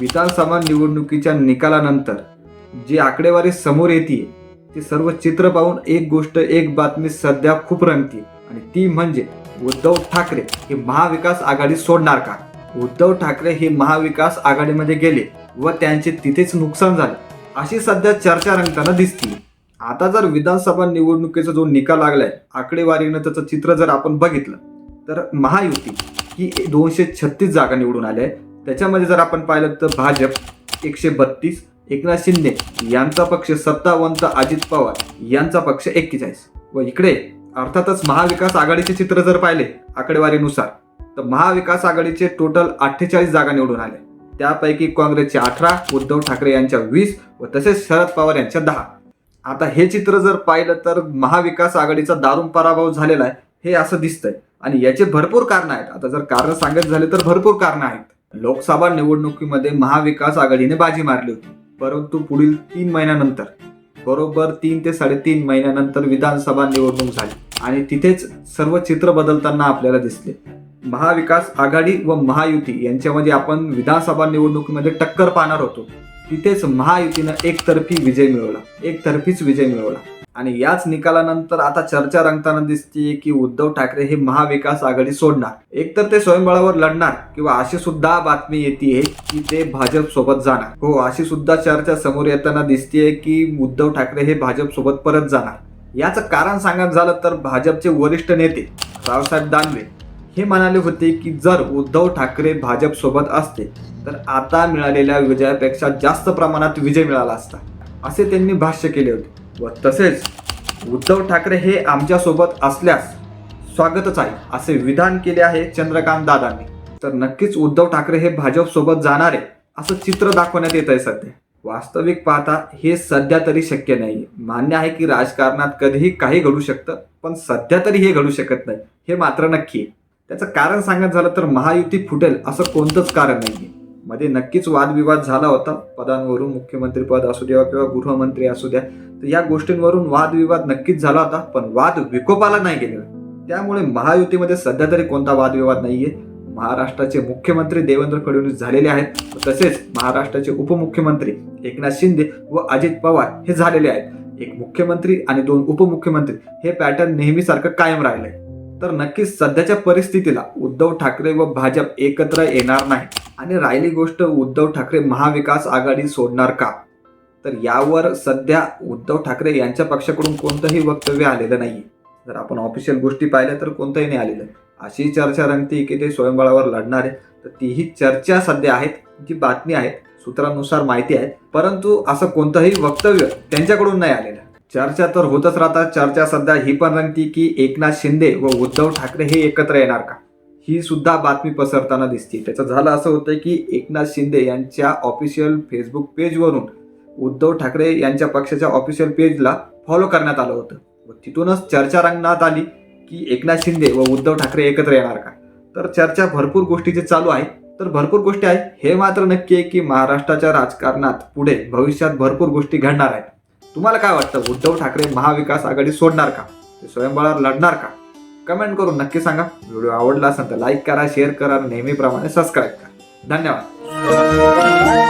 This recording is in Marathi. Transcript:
विधानसभा निवडणुकीच्या निकालानंतर जी आकडेवारी समोर येते ती सर्व चित्र पाहून एक गोष्ट एक बातमी सध्या खूप रंगते आणि ती म्हणजे उद्धव ठाकरे हे महाविकास आघाडी सोडणार का? उद्धव ठाकरे हे महाविकास आघाडीमध्ये गेले व त्यांचे तिथेच नुकसान झाले अशी सध्या चर्चा रंगताना दिसते आता जर विधानसभा निवडणुकीचा जो निकाल लागलाय आकडेवारीनं त्याचं चित्र जर आपण बघितलं तर महायुती ही दोनशे छत्तीस जागा निवडून आल्या आहे. त्याच्यामध्ये जर आपण पाहिलं तर भाजप एकशे बत्तीस एकनाथ शिंदे यांचा पक्ष सत्तावंत अजित पवार यांचा पक्ष एक्केचाळीस. व इकडे अर्थातच महाविकास आघाडीचे चित्र जर पाहिले आकडेवारीनुसार तर महाविकास आघाडीचे टोटल अठ्ठेचाळीस जागा निवडून आले. त्यापैकी काँग्रेसचे अठरा उद्धव ठाकरे यांच्या वीस व तसेच शरद पवार यांच्या दहा. आता हे चित्र जर पाहिलं तर महाविकास आघाडीचा दारुण पराभव झालेला आहे हे असं दिसतंय. आणि याचे भरपूर कारणं आहेत. आता जर कारण सांगायचं झाले तर भरपूर कारणं आहेत. लोकसभा निवडणुकीमध्ये महाविकास आघाडीने बाजी मारली होती. परंतु पुढील तीन महिन्यानंतर बरोबर तीन ते साडेतीन महिन्यानंतर विधानसभा निवडणूक झाली आणि तिथेच सर्व चित्र बदलताना आपल्याला दिसले. महाविकास आघाडी व महायुती यांच्यामध्ये आपण विधानसभा निवडणुकीमध्ये टक्कर पाहणार होतो. तिथेच महायुतीनं एकतर्फी विजय मिळवला. एकतर्फीच विजय मिळवला. आणि याच निकालानंतर आता चर्चा रंगताना दिसते की उद्धव ठाकरे हे महाविकास आघाडी सोडणार. एकतर ते स्वयंबळावर लढणार किंवा अशी सुद्धा बातमी येते की ते भाजप सोबत जाणार. हो अशी सुद्धा चर्चा समोर येताना दिसतेय की उद्धव ठाकरे हे भाजप सोबत परत जाणार. याचं कारण सांगायचं झालं तर भाजपचे वरिष्ठ नेते रावसाहेब दानवे हे म्हणाले होते की जर उद्धव ठाकरे भाजप सोबत असते तर आता मिळालेल्या विजयापेक्षा जास्त प्रमाणात विजय मिळाला असता. असे त्यांनी भाष्य केले होते. व तसेच उद्धव ठाकरे हे आमच्यासोबत असल्यास स्वागतच आहे असे विधान केले आहे चंद्रकांत दादांनी. तर नक्कीच उद्धव ठाकरे हे भाजपसोबत जाणारे असं चित्र दाखवण्यात येत आहे सध्या. वास्तविक पाहता हे सध्या तरी शक्य नाही मान्य आहे की राजकारणात कधीही काही घडू शकतं पण सध्या तरी हे घडू शकत नाही हे मात्र नक्की आहे. त्याचं कारण सांगायचं झालं तर महायुती फुटेल असं कोणतंच कारण नाहीये. मध्ये नक्कीच वादविवाद झाला होता. पदांवरून मुख्यमंत्रीपद असू द्या किंवा गृहमंत्री असू द्या तर या गोष्टींवरून वादविवाद नक्कीच झाला होता पण वाद विकोपाला नाही गेले त्यामुळे महायुतीमध्ये सध्या तरी कोणता वादविवाद नाहीये. महाराष्ट्राचे मुख्यमंत्री देवेंद्र फडणवीस झालेले आहेत. तसेच महाराष्ट्राचे उपमुख्यमंत्री एकनाथ शिंदे व अजित पवार हे झालेले आहेत. एक मुख्यमंत्री आणि दोन उपमुख्यमंत्री हे पॅटर्न नेहमीसारखं कायम राहिलंय. तर नक्कीच सध्याच्या परिस्थितीला उद्धव ठाकरे व भाजप एकत्र येणार नाही आणि राहिली गोष्ट उद्धव ठाकरे महाविकास आघाडी सोडणार का? तर यावर सध्या उद्धव ठाकरे यांच्या पक्षाकडून कोणतंही वक्तव्य आलेलं नाही जर आपण ऑफिशियल गोष्टी पाहिल्या तर कोणतंही नाही आलेलं. अशी चर्चा रंगते की ते स्वयंबळावर लढणार आहे तर तीही चर्चा सध्या आहेत. जी बातमी आहेत सूत्रानुसार माहिती आहे परंतु असं कोणतंही वक्तव्य त्यांच्याकडून नाही आलेलं. चर्चा तर होतच राहतात. चर्चा सध्या ही पण रंगती की एकनाथ शिंदे व उद्धव ठाकरे हे एकत्र येणार का? ही सुद्धा बातमी पसरताना दिसते. त्याचं झालं असं होतं की एकनाथ शिंदे यांच्या ऑफिशियल फेसबुक पेजवरून उद्धव ठाकरे यांच्या पक्षाच्या ऑफिशियल पेजला फॉलो करण्यात आलं होतं. व तिथूनच चर्चा रंगणात आली की एकनाथ शिंदे व उद्धव ठाकरे एकत्र येणार का? तर चर्चा भरपूर गोष्टीची चालू आहे तर भरपूर गोष्टी आहेत. हे मात्र नक्की आहे की महाराष्ट्राच्या राजकारणात पुढे भविष्यात भरपूर गोष्टी घडणार आहेत. तुम्हाला काय वाटतं? उद्धव ठाकरे महाविकास आघाडी सोडणार का? ते स्वयंबळावर लढणार का? कमेंट करून नक्की सांगा. व्हिडिओ आवडला असेल तर लाईक करा शेअर करा नेहमीप्रमाणे सबस्क्राईब करा. धन्यवाद.